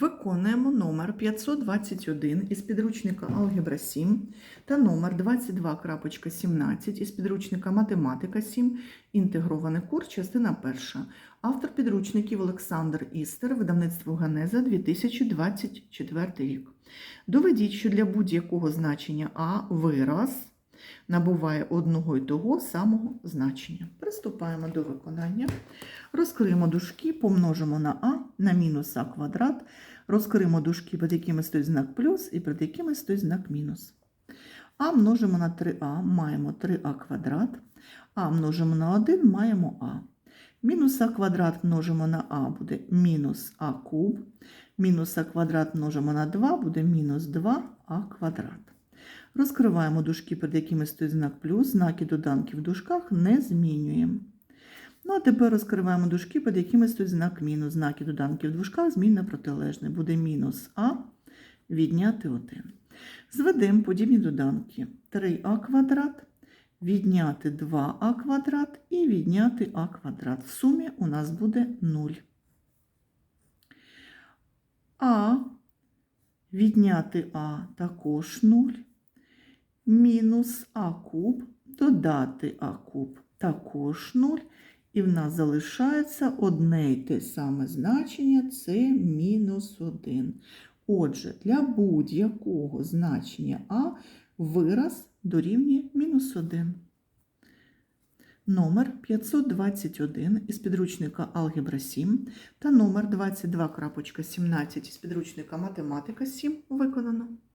Виконуємо номер 521 із підручника Алгебра 7 та номер 22.17 із підручника Математика 7, інтегрований курс, частина 1. Автор підручників Олександр Істер, видавництво Генеза 2024 рік. Доведіть, що для будь-якого значення А вираз набуває одного і того самого значення. Приступаємо до виконання. Розкриємо дужки, помножимо на а на мінус а квадрат, розкриємо дужки, перед якими стоїть знак плюс і перед якими стоїть знак мінус. А множимо на 3а, маємо 3а квадрат, а множимо на 1, маємо а. Мінус а квадрат множимо на а буде мінус а куб, мінус а квадрат множимо на 2 буде мінус 2а квадрат. Розкриваємо дужки, перед якими стоїть знак плюс, знаки доданків в дужках не змінюємо. Ну, а тепер розкриваємо дужки, під якими стоїть знак мінус. Знаки доданків в дужках змінна протилежне. Буде мінус а відняти 1. Зведемо подібні доданки. 3а квадрат, відняти 2а квадрат і відняти а квадрат. В сумі у нас буде 0. А відняти а також 0. Мінус а куб, додати а куб також 0. І в нас залишається одне й те саме значення це мінус 1. Отже, для будь-якого значення А вираз дорівнює мінус 1. Номер 521 із підручника Алгебра 7 та номер 22.17 із підручника Математика 7 виконано.